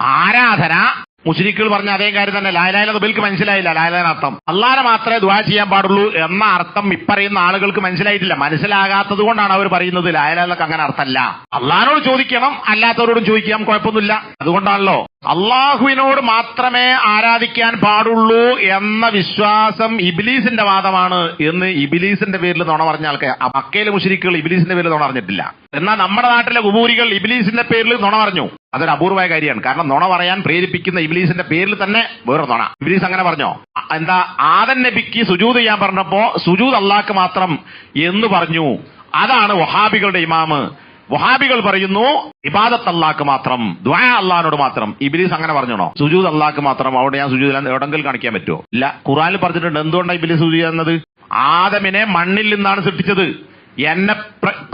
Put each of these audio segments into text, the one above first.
ആരാധന? മുസ്ലിക്കുകൾ പറഞ്ഞ അതേ കാര്യം തന്നെ. ലായലായ ബിൽക്ക് മനസ്സിലായില്ല. ലായലായ അർത്ഥം. അള്ളാരെ മാത്രമേ ദുവാ ചെയ്യാൻ പാടുള്ളൂ എന്ന അർത്ഥം ഇപ്പറയുന്ന ആളുകൾക്ക് മനസ്സിലായിട്ടില്ല. മനസ്സിലാകാത്തത് കൊണ്ടാണ് അവർ പറയുന്നത് ലായലാലക്ക് അങ്ങനെ അർത്ഥമല്ല. അള്ളഹാനോട് ചോദിക്കണം. അല്ലാത്തവരോടും ചോദിക്കാം. കുഴപ്പമൊന്നുമില്ല. അതുകൊണ്ടാണല്ലോ. അള്ളാഹുവിനോട് മാത്രമേ ആരാധിക്കാൻ പാടുള്ളൂ എന്ന വിശ്വാസം ഇബിലീസിന്റെ വാദമാണ് എന്ന് ഇബിലീസിന്റെ പേരിൽ നുണ പറഞ്ഞ ആൾക്കാർ. മക്കയിലെ മുഷരിക്കുകൾ ഇബിലീസിന്റെ പേരിൽ നുണ പറഞ്ഞിട്ടില്ല. എന്നാൽ നമ്മുടെ നാട്ടിലെ കുബൂരികൾ ഇബിലീസിന്റെ പേരിൽ നുണ പറഞ്ഞു. അതൊരു അപൂർവമായ കാര്യമാണ്. കാരണം നുണ പറയാൻ പ്രേരിപ്പിക്കുന്ന ഇബ്ലീസിന്റെ പേരിൽ തന്നെ വേറെ നുണ. ഇബ്ലീസ് അങ്ങനെ പറഞ്ഞോ? എന്താ ആദൻ നബിക്ക് സുജൂത് ചെയ്യാൻ പറഞ്ഞപ്പോ സുജൂത് അള്ളാക്ക് മാത്രം എന്ന് പറഞ്ഞു. അതാണ് വഹാബികളുടെ ഇമാമ്. വഹാബികൾ പറയുന്നു ഇബാദത്ത് അള്ളാക്ക് മാത്രം ദ്വാ അള്ളഹാനോട് മാത്രം. ഇബിലീസ് അങ്ങനെ പറഞ്ഞോ സുജൂദ് അള്ളാക്ക് മാത്രം അവിടെ ഞാൻ സുജൂദ് എവിടെങ്കിലും കാണിക്കാൻ പറ്റുമോ? ഇല്ല. ഖുറാനിൽ പറഞ്ഞിട്ടുണ്ട് എന്തുകൊണ്ടാണ് ഇബിലീസ് സുജൂദ് എന്നത് ആദമിനെ മണ്ണിൽ നിന്നാണ് സൃഷ്ടിച്ചത്. എന്നെ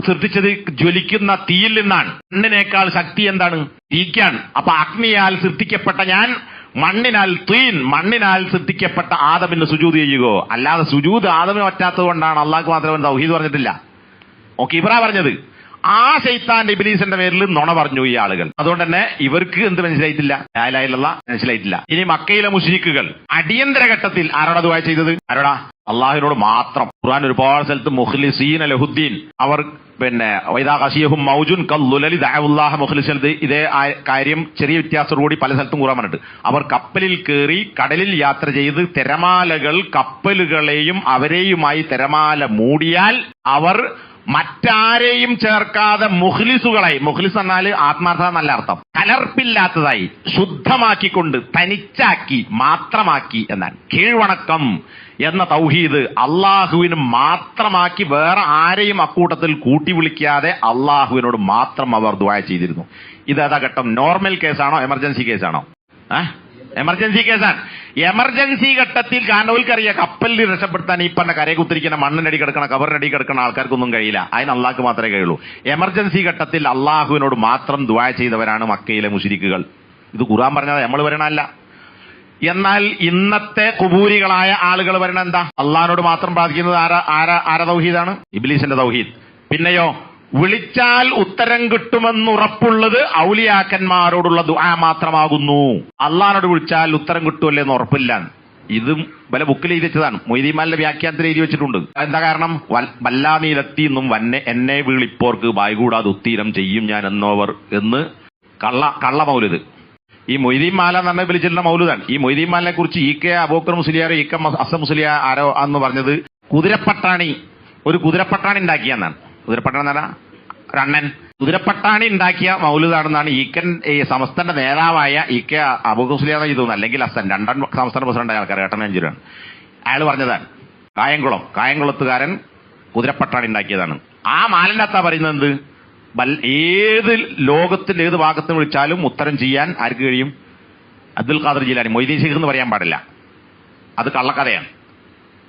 സൃഷ്ടിച്ചത് ജ്വലിക്കുന്ന തീയിൽ നിന്നാണ്. മണ്ണിനേക്കാൾ ശക്തി എന്താണ്? തീക്കാണ് അപ്പൊ അഗ്നിയാൽ സൃഷ്ടിക്കപ്പെട്ട ഞാൻ മണ്ണിനാൽ തീൻ മണ്ണിനാൽ സൃഷ്ടിക്കപ്പെട്ട ആദമിന് സുജൂത് ചെയ്യുകയോ? അല്ലാതെ സുജൂത് ആദമിന് പറ്റാത്തത് കൊണ്ടാണ് അള്ളാഹ് മാത്രമേ തൗഹീദ് പറഞ്ഞിട്ടില്ല. ഓക്കെ ഇബ്രാ പറഞ്ഞത്. ആ ശൈത്താന്റെ ഇബിലീസിന്റെ പേരിൽ നുണ പറഞ്ഞു ഈ ആളുകൾ. അതുകൊണ്ട് തന്നെ ഇവർക്ക് എന്ത് മനസ്സിലായിട്ടില്ല? ലായിലുള്ള മനസ്സിലായിട്ടില്ല. ഇനി മക്കയിലെ മുസ്ലിക്കുകൾ അടിയന്തര ഘട്ടത്തിൽ ആരോടാ ദുആ ചെയ്തത്? ആരോടാ? അള്ളാഹിനോട് മാത്രം. ഖുർആൻ ഒരുപാട് സ്ഥലത്ത് മുഖ്ലിസീൻ അലഹുദ്ദീൻ അവർ പിന്നെ വൈദാ ഖശിയഹും മൗജുൻ കല്ലുലലി ദഅവുല്ലാഹ മുഖ്ലിസൽ ഇതേ കാര്യം ചെറിയ വ്യത്യാസത്തോടുകൂടി പല സ്ഥലത്തും ഖുർആൻ പറഞ്ഞിട്ട് അവർ കപ്പലിൽ കയറി കടലിൽ യാത്ര ചെയ്ത് തിരമാലകൾ കപ്പലുകളെയും അവരെയുമായി തിരമാല മൂടിയാൽ അവർ മറ്റാരെയും ചേർക്കാതെ മുഖ്ലിസുകളായി മുഖ്ലിസ് എന്നാൽ ആത്മാർത്ഥത നല്ല അർത്ഥം. കലർപ്പില്ലാത്തതായി ശുദ്ധമാക്കിക്കൊണ്ട് തനിച്ചാക്കി മാത്രമാക്കി എന്നാണ്. കീഴ്വണക്കം എന്ന തൗഹീദ് അള്ളാഹുവിന് മാത്രമാക്കി വേറെ ആരെയും അക്കൂട്ടത്തിൽ കൂട്ടി വിളിക്കാതെ അള്ളാഹുവിനോട് മാത്രം അവർ ദുആ ചെയ്തിരുന്നു. ഇതേതാ ഘട്ടം? നോർമൽ കേസാണോ? എമർജൻസി കേസാണോ? ഏഹ്? എമർജൻസി കേസാണ് എമർജൻസി ഘട്ടത്തിൽ കാരണവൽക്കറിയാം കപ്പലിൽ രക്ഷപ്പെടുത്താൻ ഈ പറഞ്ഞ കരയെ കുത്തിരിക്കുന്ന മണ്ണിനടി കിടക്കണ കവറിനടി കിടക്കുന്ന ആൾക്കാർക്കൊന്നും കഴിയില്ല. അതിന് അള്ളാഹ്ക്ക് മാത്രമേ കഴിയുള്ളൂ. എമർജൻസി ഘട്ടത്തിൽ അള്ളാഹുവിനോട് മാത്രം ദുആ ചെയ്തവരാണ് മക്കയിലെ മുഷിരിക്കുകൾ. ഇത് ഖുർആൻ പറഞ്ഞത് നമ്മൾ വരണമല്ല എന്നാൽ ഇന്നത്തെ കുബൂരികളായ ആളുകൾ വരണ എന്താ അള്ളഹാനോട് മാത്രം പ്രാർത്ഥിക്കുന്നത് ആരാ ആരാ ആരാ തൗഹീദാണ്? ഇബിലീസിന്റെ തൗഹീദ്. പിന്നെയോ? വിളിച്ചാൽ ഉത്തരം കിട്ടുമെന്നുറപ്പുള്ളത് ഔലിയാക്കന്മാരോടുള്ള ദുആ മാത്രമാകുന്നു. അള്ളഹാനോട് വിളിച്ചാൽ ഉത്തരം കിട്ടുമല്ലേ എന്ന് ഉറപ്പില്ല. ഇതും പല ബുക്കിൽ എഴുതി വെച്ചതാണ്. മൊയ്തീമാലിന്റെ വ്യാഖ്യാനത്തിൽ എഴുതി വെച്ചിട്ടുണ്ട്. എന്താ കാരണം? വല്ലാ നീലത്തി എന്നും വന്നെ എന്നെ വിളിപ്പോർക്ക് വായ്കൂടാതെ ഉത്തീരം ചെയ്യും ഞാൻ എന്നോവർ എന്ന് കള്ള കള്ള മൗലിത് ഈ മൊയ്തീൻ മാല എന്ന് പറഞ്ഞ വിളിച്ചിട്ടുള്ള മൗലുദാണ്. ഈ മൊയ്തീൻ മാലിനെ കുറിച്ച് E K Abookar Musliyar E K അസ മുസ്ലിയാർ ആരോ എന്ന് പറഞ്ഞത് കുതിരപ്പട്ടാണി. ഒരു കുതിരപ്പട്ടാണി ഉണ്ടാക്കിയെന്നാണ്. കുതിരപ്പട്ടാണി എന്ന് റണ്ണൻ കുതിരപ്പട്ടാണി ഉണ്ടാക്കിയ മൗലുദാണെന്നാണ് ഈക്കൻ ഈ സമസ്തന്റെ നേതാവായ ഇ കെ മുസ്ലിയാർ തോന്നുന്നു അല്ലെങ്കിൽ അസൻ രണ്ടൻ സംസ്ഥാന പ്രസിഡന്റ് ആൾക്കാർ ഏട്ടനഞ്ചുരാണ് അയാൾ പറഞ്ഞതാണ് കായംകുളം കായംകുളത്തുകാരൻ കുതിരപ്പട്ടാണി ഉണ്ടാക്കിയതാണ്. ആ മാലിനകത്താ പറയുന്നത് എന്ത്? ഏത് ലോകത്തിന്റെ ഏത് ഭാഗത്ത് വിളിച്ചാലും ഉത്തരം ചെയ്യാൻ ആർക്ക് കഴിയും? അബ്ദുൽ ഖാദർ ജിലാനി മൊയ്തീൻ ഷെയ്ഖ് എന്ന് പറയാൻ പാടില്ല. അത് കള്ളക്കഥയാണ്.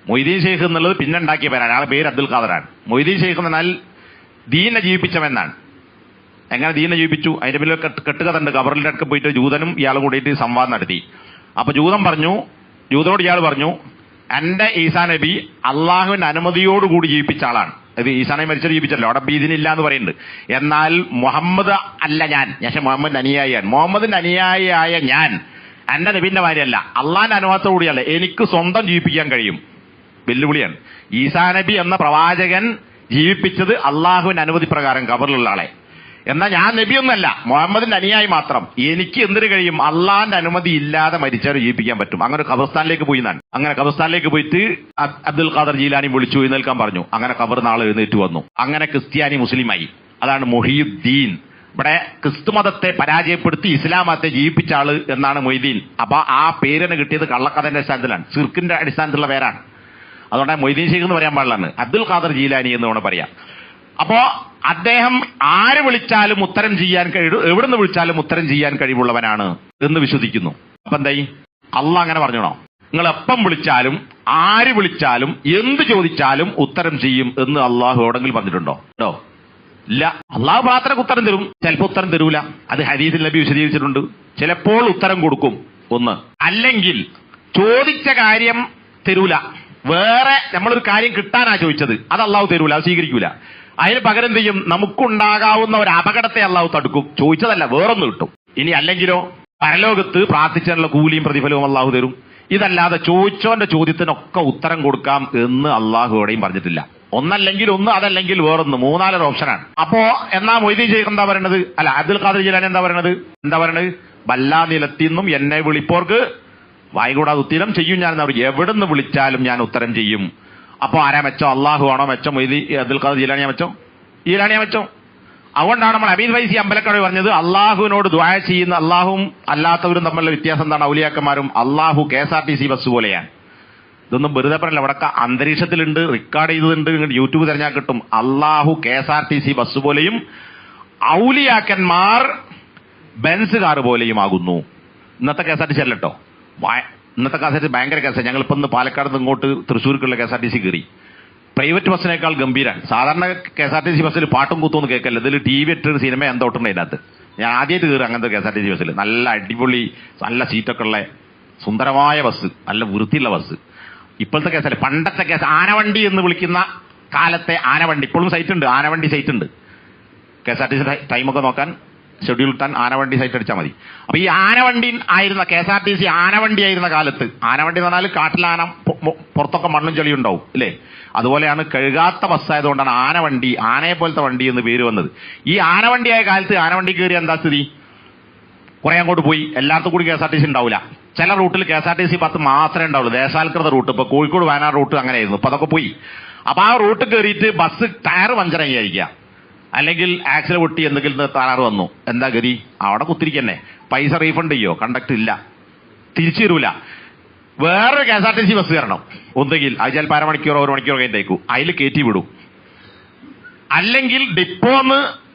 മൊയ്തീൻ ഷെയ്ഖ് എന്നുള്ളത് പിന്നെ ഉണ്ടാക്കിയ പേരാണ് അയാളുടെ പേര് അബ്ദുൽ ഖാദറാണ്. മൊയ്തീൻ ഷെയ്ഖ് എന്നാൽ ദീനെ ജീവിപ്പിച്ചവെന്നാണ്. എങ്ങനെ ദീനെ ജീവിപ്പിച്ചു? അതിന്റെ പിന്നിൽ കെട്ടുകഥണ്ട് കബറിന്റെ അടുത്ത് പോയിട്ട് ജൂതനും ഇയാളും കൂടിയിട്ട് സംവാദം നടത്തി. അപ്പൊ ജൂതൻ പറഞ്ഞു ജൂതനോട് ഇയാൾ പറഞ്ഞു എന്റെ ഈസാ നബി അള്ളാഹുവിന്റെ അനുമതിയോടുകൂടി ജീവിപ്പിച്ച ആളാണ്. ഇത് ഈസാ നബി മരിച്ചത് ജീവിപ്പിച്ചല്ലോ. അവിടെ ബീദിനില്ല എന്ന് പറയുന്നുണ്ട്. എന്നാൽ മുഹമ്മദ് അല്ല ഞാൻ. ഞാൻ മുഹമ്മദിന്റെ അനുയായിയാണ്. മുഹമ്മദിന്റെ അനുയായിയായ ഞാൻ എന്റെ നബിന്റെ ഭാര്യയല്ല. അള്ളാഹിന്റെ അനുവാദത്തോടുകൂടിയല്ല എനിക്ക് സ്വന്തം ജീവിപ്പിക്കാൻ കഴിയും. വെല്ലുവിളിയാണ്. ഈസാ നബി എന്ന പ്രവാചകൻ ജീവിപ്പിച്ചത് അള്ളാഹുവിന്റെ അനുമതി പ്രകാരം കബറിലുള്ള ആളെ. എന്നാൽ ഞാൻ നബിയൊന്നല്ല മുഹമ്മദിന്റെ അനുയായി മാത്രം. എനിക്ക് എന്തിനു കഴിയും? അള്ളാഹിന്റെ അനുമതി ഇല്ലാതെ മരിച്ചവരെ ജീവിപ്പിക്കാൻ പറ്റും. അങ്ങനെ ഖബർസ്ഥാനിലേക്ക് പോയി ഞാൻ. അങ്ങനെ ഖബർസ്ഥാനിലേക്ക് പോയിട്ട് അബ്ദുൽ ഖാദർ ജീലാനി വിളിച്ചു എഴുന്നേൽക്കാൻ പറഞ്ഞു. അങ്ങനെ ഖബർ നാളെ എഴുന്നേറ്റ് വന്നു. അങ്ങനെ ക്രിസ്ത്യാനി മുസ്ലിമായി. അതാണ് മൊഹീദ്ദീൻ ഇവിടെ ക്രിസ്തു മതത്തെ പരാജയപ്പെടുത്തി ഇസ്ലാം മതത്തെ ജീവിപ്പിച്ച ആൾ എന്നാണ് മൊയ്തീൻ അപ്പൊ ആ പേരിന് കിട്ടിയത് കള്ളക്കഥന്റെ അടിസ്ഥാനത്തിലാണ്. സിർക്കിന്റെ അടിസ്ഥാനത്തിലുള്ള പേരാണ്. അതുകൊണ്ട് മൊയ്തീൻ ഷെയ്ഖ് എന്ന് പറയാൻ പാടില്ലാണ് അബ്ദുൽ ഖാദർ ജീലാനി എന്ന് വേണം പറയാം അപ്പോ അദ്ദേഹം ആര് വിളിച്ചാലും ഉത്തരം ചെയ്യാൻ കഴിവ് എവിടുന്ന് വിളിച്ചാലും ഉത്തരം ചെയ്യാൻ കഴിവുള്ളവനാണ് എന്ന് വിശ്വസിക്കുന്നു. അപ്പൊ എന്തായി? അല്ല അങ്ങനെ പറഞ്ഞോണോ? നിങ്ങൾ എപ്പം വിളിച്ചാലും ആര് വിളിച്ചാലും എന്ത് ചോദിച്ചാലും ഉത്തരം ചെയ്യും എന്ന് അള്ളാഹു എവിടെങ്കിലും പറഞ്ഞിട്ടുണ്ടോ? കേട്ടോ ഇല്ല. അള്ളാഹു മാത്രം ഉത്തരം തരും. ചിലപ്പോൾ ഉത്തരം തരൂല. അത് ഹരീസിൽ നബി വിശദീകരിച്ചിട്ടുണ്ട്. ചിലപ്പോൾ ഉത്തരം കൊടുക്കും. ഒന്ന്. അല്ലെങ്കിൽ ചോദിച്ച കാര്യം തരൂല. വേറെ നമ്മളൊരു കാര്യം കിട്ടാനാ ചോദിച്ചത്. അത് അള്ളാഹു തരൂല അത് സ്വീകരിക്കൂല. അതിന് പകരം എന്ത് ചെയ്യും? നമുക്കുണ്ടാകാവുന്ന ഒരു അപകടത്തെ അള്ളാഹു തടുക്കും. ചോദിച്ചതല്ല വേറൊന്ന് കിട്ടും. ഇനി അല്ലെങ്കിലോ പരലോകത്ത് പ്രാർത്ഥിച്ചതിനുള്ള കൂലിയും പ്രതിഫലവും അള്ളാഹു തരും. ഇതല്ലാതെ ചോദിച്ചോന്റെ ചോദ്യത്തിനൊക്കെ ഉത്തരം കൊടുക്കാം എന്ന് അള്ളാഹു എവിടെയും പറഞ്ഞിട്ടില്ല. ഒന്നല്ലെങ്കിൽ ഒന്ന് അതല്ലെങ്കിൽ വേറൊന്ന്. മൂന്നാലൊരു ഓപ്ഷനാണ്. അപ്പോ എന്നാ മൊയ്തീൻ ഷെയ്ഖ് എന്താ പറയണത്? അല്ല അബ്ദുൽ ഖാദർ ജിലാനി എന്താ പറയണത്? എന്താ പറയണത്? വല്ലാ നിലത്തിന്നും എന്നെ വിളിപ്പോർക്ക് വായികൂടാതെ ഉത്തരം ചെയ്യും ഞാൻ അവർ. എവിടുന്ന് വിളിച്ചാലും ഞാൻ ഉത്തരം ചെയ്യും. അപ്പോൾ ആരാ മെച്ചോ? അള്ളാഹു ആണോ മെച്ചം? മൊയ്തി അബ്ദുൽ ഖാദർ ജീലാണിയാ മെച്ചോ? ജീലാണിയാ മെച്ചോ? അതുകൊണ്ടാണ് നമ്മൾ അബീദ് വൈസി അമ്പലക്കടവ് പറഞ്ഞത് അള്ളാഹുവിനോട് ദ്വായ ചെയ്യുന്ന അള്ളാഹും അല്ലാത്തവരും തമ്മിലുള്ള വ്യത്യാസം എന്താണ്? ഔലിയാക്കന്മാരും Allahu K S R T C bus പോലെയാണ്. ഇതൊന്നും വെറുതെ പറഞ്ഞില്ല അവിടെ അന്തരീക്ഷത്തിലുണ്ട് റെക്കോർഡ് ചെയ്തിട്ടുണ്ട് ഇങ്ങോട്ട് യൂട്യൂബ് തിരഞ്ഞാൽ കിട്ടും. Allahu K S R T C bus പോലെയും ഔലിയാക്കന്മാർ ബെൻസ് കാർ പോലെയും ആകുന്നു. ഇന്നത്തെ K S R T C അല്ലട്ടോ ഇന്നത്തെ കാസറ്റ് ഭയങ്കര കേസാണ് ഞങ്ങൾ ഇപ്പം ഇന്ന് പാലക്കാട് നിന്ന് ഇങ്ങോട്ട് തൃശ്ശൂർക്കുള്ള K S R T C കയറി. പ്രൈവറ്റ് ബസ്സിനേക്കാൾ ഗംഭീരാണ്. സാധാരണ K S R T C ബസ്സിൽ പാട്ടും കുത്തൊന്നും കേൾക്കല്ല. ഇതിൽ ടി വി ഇട്ട് സിനിമ എന്തോട്ടുണ്ട് അതിനകത്ത് ഞാൻ ആദ്യമായിട്ട് കയറി അങ്ങനത്തെ K S R T C ബസ്സിൽ നല്ല അടിപൊളി നല്ല സീറ്റൊക്കെ ഉള്ള സുന്ദരമായ ബസ്. നല്ല വൃത്തിയുള്ള ബസ്. ഇപ്പോഴത്തെ കേസല്ല പണ്ടത്തെ കേസ് ആനവണ്ടി എന്ന് വിളിക്കുന്ന കാലത്തെ ആനവണ്ടി. ഇപ്പോഴും സൈറ്റ് ഉണ്ട്. ആനവണ്ടി സൈറ്റ് ഉണ്ട്. K S R T C ടൈമൊക്കെ നോക്കാൻ ഷെഡ്യൂൾ ഇട്ടാൻ ആനവണ്ടി സൈറ്റ് അടിച്ചാൽ മതി. അപ്പൊ ഈ ആനവണ്ടി ആയിരുന്ന K S R T C ആനവണ്ടി ആയിരുന്ന കാലത്ത് ആനവണ്ടി എന്ന് പറഞ്ഞാൽ കാട്ടിലാന പുറത്തൊക്കെ മണ്ണും ചെളിയും ഉണ്ടാവും അല്ലേ അതുപോലെയാണ് കഴുകാത്ത ബസ്സായതുകൊണ്ടാണ് ആനവണ്ടി ആനയെ പോലത്തെ വണ്ടി എന്ന് പേര് വന്നത്. ഈ ആനവണ്ടിയായ കാലത്ത് ആനവണ്ടി കയറി എന്താ സ്ഥിതി? കുറെ അങ്ങോട്ട് പോയി. എല്ലായിടത്തും കൂടി K S R T C ഉണ്ടാവില്ല ചില റൂട്ടിൽ K S R T C പത്ത് മാത്രമേ ഉണ്ടാവുള്ളൂ. ദേശാൽകൃത റൂട്ട് ഇപ്പൊ കോഴിക്കോട് വയനാട് റൂട്ട് അങ്ങനെയായിരുന്നു. അപ്പൊ അതൊക്കെ പോയി. അപ്പൊ ആ റൂട്ട് കയറിയിട്ട് ബസ് ടയർ പഞ്ചറായി ആയിരിക്കുക അല്ലെങ്കിൽ ആക്സിൽ പൊട്ടി എന്തെങ്കിലും തകരാറ് വന്നു. എന്താ ഗതി? അവിടെ കുത്തിരിക്കന്നെ. പൈസ റീഫണ്ട് ചെയ്യോ? കണ്ടക്ട് ഇല്ല. തിരിച്ചു തരൂല. വേറൊരു K S R T C bus കയറണം ഒന്നുകിൽ അത് ചിലപ്പോൾ അരമണിക്കൂറോ ഒരു മണിക്കൂറോ കഴിഞ്ഞേക്കും അതിൽ കയറ്റി വിടും. അല്ലെങ്കിൽ ഡിപ്പോന്ന്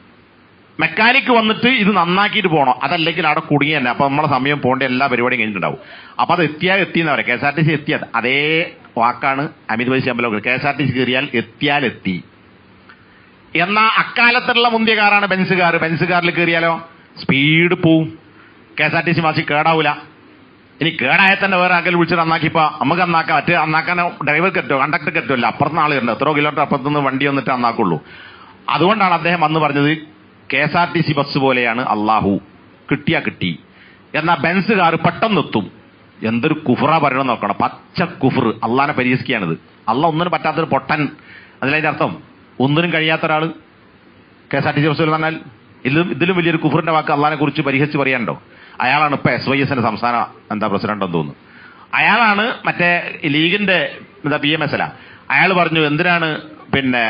മെക്കാനിക്ക് വന്നിട്ട് ഇത് നന്നാക്കിയിട്ട് പോകണം അതല്ലെങ്കിൽ അവിടെ കുടുങ്ങി തന്നെ. അപ്പൊ നമ്മളെ സമയം പോകേണ്ട എല്ലാ പരിപാടിയും കഴിഞ്ഞിട്ടുണ്ടാവും. അപ്പൊ അത് എത്തിയാൽ എത്തിയെന്ന് പറയാം. K S R T C എത്തിയത് അതേ വാക്കാണ് അമിത് വൈസി അമ്പലം K S R T C കയറിയാൽ എത്തിയാൽ എത്തി. എന്നാ അക്കാലത്തുള്ള മുന്തിയ കാറാണ് ബെൻസ് കാർ ബെൻസ് കാറിൽ കയറിയാലോ? സ്പീഡ് പോവും. K S R T C Masi കേടാവൂല. ഇനി കേടായ തന്നെ വേറെ ആക്കൽ വിളിച്ച് നന്നാക്കിപ്പോ. നമുക്ക് നന്നാക്കാം. മറ്റേ നന്നാക്കാൻ ഡ്രൈവർക്ക് കണ്ടക്ടർ കണ്ടക്ടർക്ക് അല്ല അപ്പുറത്ത് ആൾ ഉണ്ട് എത്രയോ കിലോമീറ്റർ അപ്പുറത്തുനിന്ന് വണ്ടി വന്നിട്ട് നന്നാക്കുള്ളൂ. അതുകൊണ്ടാണ് അദ്ദേഹം അന്ന് പറഞ്ഞത് K S R T C bus പോലെയാണ് അള്ളാഹു കിട്ടിയാ കിട്ടി. എന്നാ ബെൻസ് കാർ പെട്ടെന്ന് എത്തും. എന്തൊരു കുഫറ പറയണം നോക്കണം. പച്ച കുഫർ അള്ളാനെ പരിഹസിക്കുകയാണിത്. അള്ള ഒന്നിനും പറ്റാത്തൊരു പൊട്ടൻ. അതിലതിന്റെ അർത്ഥം? ഒന്നിനും കഴിയാത്ത ഒരാൾ K S R T C ബസ്സിൽ പറഞ്ഞാൽ ഇതിലും ഇതിലും വലിയൊരു കുഫറിന്റെ വാക്ക് അള്ളാനെ കുറിച്ച് പരിഹസിച്ച് പറയാനുണ്ടോ? അയാളാണ് ഇപ്പൊ എസ് വൈ എസിന്റെ സംസ്ഥാന എന്താ പ്രസിഡന്റ് എന്ന് തോന്നുന്നു. അയാളാണ് മറ്റേ ലീഗിന്റെ എന്താ പി എം എസ് അല്ല അയാൾ പറഞ്ഞു എന്തിനാണ് പിന്നെ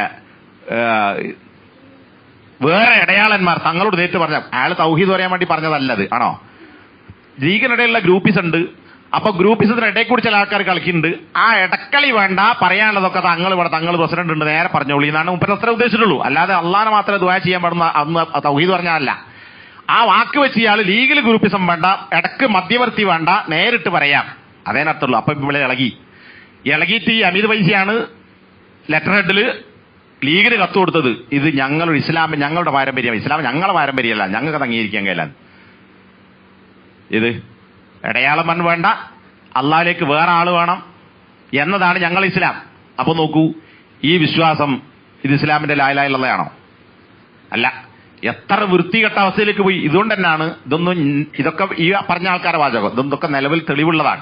വേറെ ഇടയാളന്മാർ തങ്ങളോട് നേരിട്ട് പറഞ്ഞ അയാൾ തൗഹീദ് പറയാൻ വേണ്ടി പറഞ്ഞതല്ലത്. ആണോ? ലീഗിനിടയിലുള്ള ഗ്രൂപ്പീസ് ഉണ്ട്. അപ്പൊ ഗ്രൂപ്പിസത്തിന് ഇടയിൽ കൂടി ചില ആൾക്കാർ കളിക്കുന്നുണ്ട്. ആ ഇടക്കളി വേണ്ട പറയാനുള്ളതൊക്കെ തങ്ങൾ ഇവിടെ തങ്ങൾ പ്രസിഡന്റ് ഉണ്ട് നേരെ പറഞ്ഞോളൂ. എന്നാണ് മുപ്പത് അത്ര ഉദ്ദേശിച്ചിട്ടുള്ളൂ. അല്ലാതെ അള്ളാഹ് മാത്രമേ ദുആ ചെയ്യാൻ പാടുന്ന അന്ന് തൗഹീദ് പറഞ്ഞാലല്ല. ആ വാക്ക് വെച്ച് ഇയാൾ ലീഗൽ ഗ്രൂപ്പിസം വേണ്ട ഇടയ്ക്ക് മധ്യവർത്തി വേണ്ട നേരിട്ട് പറയാം. അതേനർത്ഥമുള്ളൂ അപ്പൊ ഇവിടെ ഇളകി. ഇളകിയിട്ട് ഈ അമിത് പൈസയാണ് ലെറ്റർ ഹെഡിൽ ലീഗിന് കത്ത് കൊടുത്തത്. ഇത് ഞങ്ങളുടെ ഇസ്ലാം ഞങ്ങളുടെ പാരമ്പര്യം. ഇസ്ലാം ഞങ്ങളുടെ പാരമ്പര്യമല്ല. ഞങ്ങൾക്ക് അത് അംഗീകരിക്കാൻ കഴിയില്ല. ഇത് ഇടയാളം മൺ വേണ്ട. അള്ളാഹിലേക്ക് വേറെ ആൾ വേണം എന്നതാണ് ഞങ്ങൾ ഇസ്ലാം. അപ്പൊ നോക്കൂ ഈ വിശ്വാസം ഇത് ഇസ്ലാമിന്റെ ലായലായുള്ളതാണോ അല്ല. എത്ര വൃത്തികെട്ട അവസ്ഥയിലേക്ക് പോയി. ഇതുകൊണ്ട് തന്നെയാണ് ഇതൊന്നും ഇതൊക്കെ ഈ പറഞ്ഞ ആൾക്കാരെ വാചകം. ഇതൊക്കെ നിലവിൽ തെളിവുള്ളതാണ്.